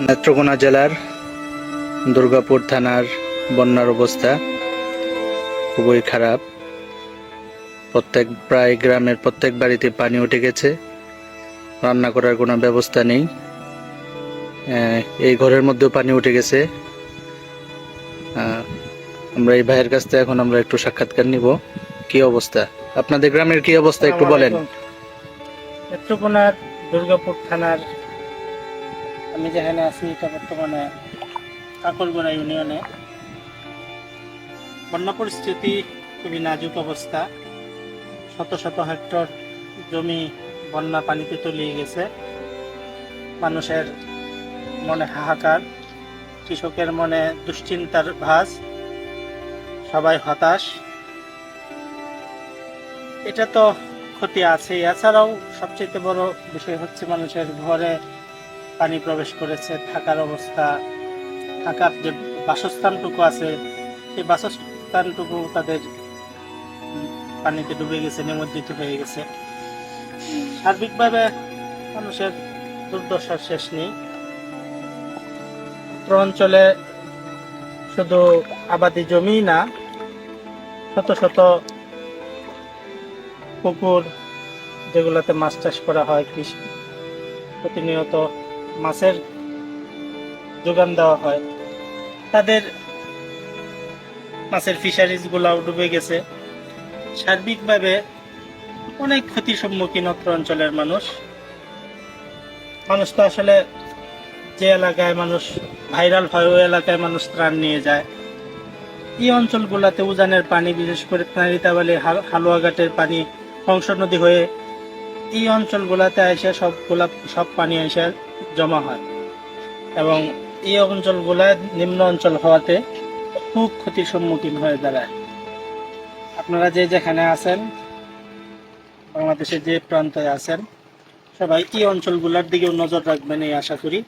নেত্রকোনা জেলার দুর্গাপুর থানার বন্যার অবস্থা খুবই খারাপ। প্রত্যেক, প্রায় গ্রামের প্রত্যেক বাড়িতে পানি উঠে গেছে। রান্না করার কোনো ব্যবস্থা নেই। এই ঘরের মধ্যেও পানি উঠে গেছে। আমরা এই ভাইয়ের কাছ থেকে এখন আমরা একটু সাক্ষাৎকার নিব। কি অবস্থা? আপনাদের গ্রামের কি অবস্থা একটু বলেন। নেত্রকোনার দুর্গাপুর থানার আমি যেখানে আছি, এটা বর্তমানে কাকরগোড়া ইউনিয়নে। বন্যা পরিস্থিতি খুবই নাজুক অবস্থা। শত শত হেক্টর জমি বন্যা পানিতে তলিয়ে গেছে। মানুষের মনে হাহাকার, কৃষকের মনে দুশ্চিন্তার ভাস সবাই হতাশ। এটা তো ক্ষতি আছে এছাড়াও সবচেয়ে বড় বিষয় হচ্ছে মানুষের ঘরে পানি প্রবেশ করেছে, থাকার অবস্থা, থাকার যে বাসস্থানটুকু আছে, সেই বাসস্থানটুকু তাদের পানিতে ডুবে গেছে, নিমজ্জিত হয়ে গেছে। সার্বিকভাবে মানুষের দুর্দশার শেষ নেই। অঞ্চলে শুধু আবাদি জমি না, শত শত পুকুর যেগুলোতে মাছ চাষ করা হয়, কৃষি প্রতিনিয়ত মাছের যোগান দেওয়া হয়। তাদের মাছের ফিশারিজ গুলাও ডুবে গেছে। সার্বিকভাবে অনেক ক্ষতির সম্মুখীন অত্র অঞ্চলের মানুষ। মানুষ তো আসলে যে এলাকায় মানুষ ভাইরাল হয়, ওই এলাকায় মানুষ ত্রাণ নিয়ে যায়। এই অঞ্চলগুলোতে উজানের পানি, বিশেষ করে নারিতাবালি হালুয়াঘাটের পানি কংস নদী হয়ে এই অঞ্চলগুলোতে এসে গোলাপ সব পানি এসে জমা হয়। এবং এই অঞ্চলগুলা নিম্ন অঞ্চল হওয়াতে খুব ক্ষতির সম্মুখীন হয়ে দাঁড়ায়। আপনারা যে যেখানে আছেন, বাংলাদেশের যে প্রান্তে আছেন, সবাই এই অঞ্চলগুলোর দিকেও নজর রাখবেন, এই আশা করি।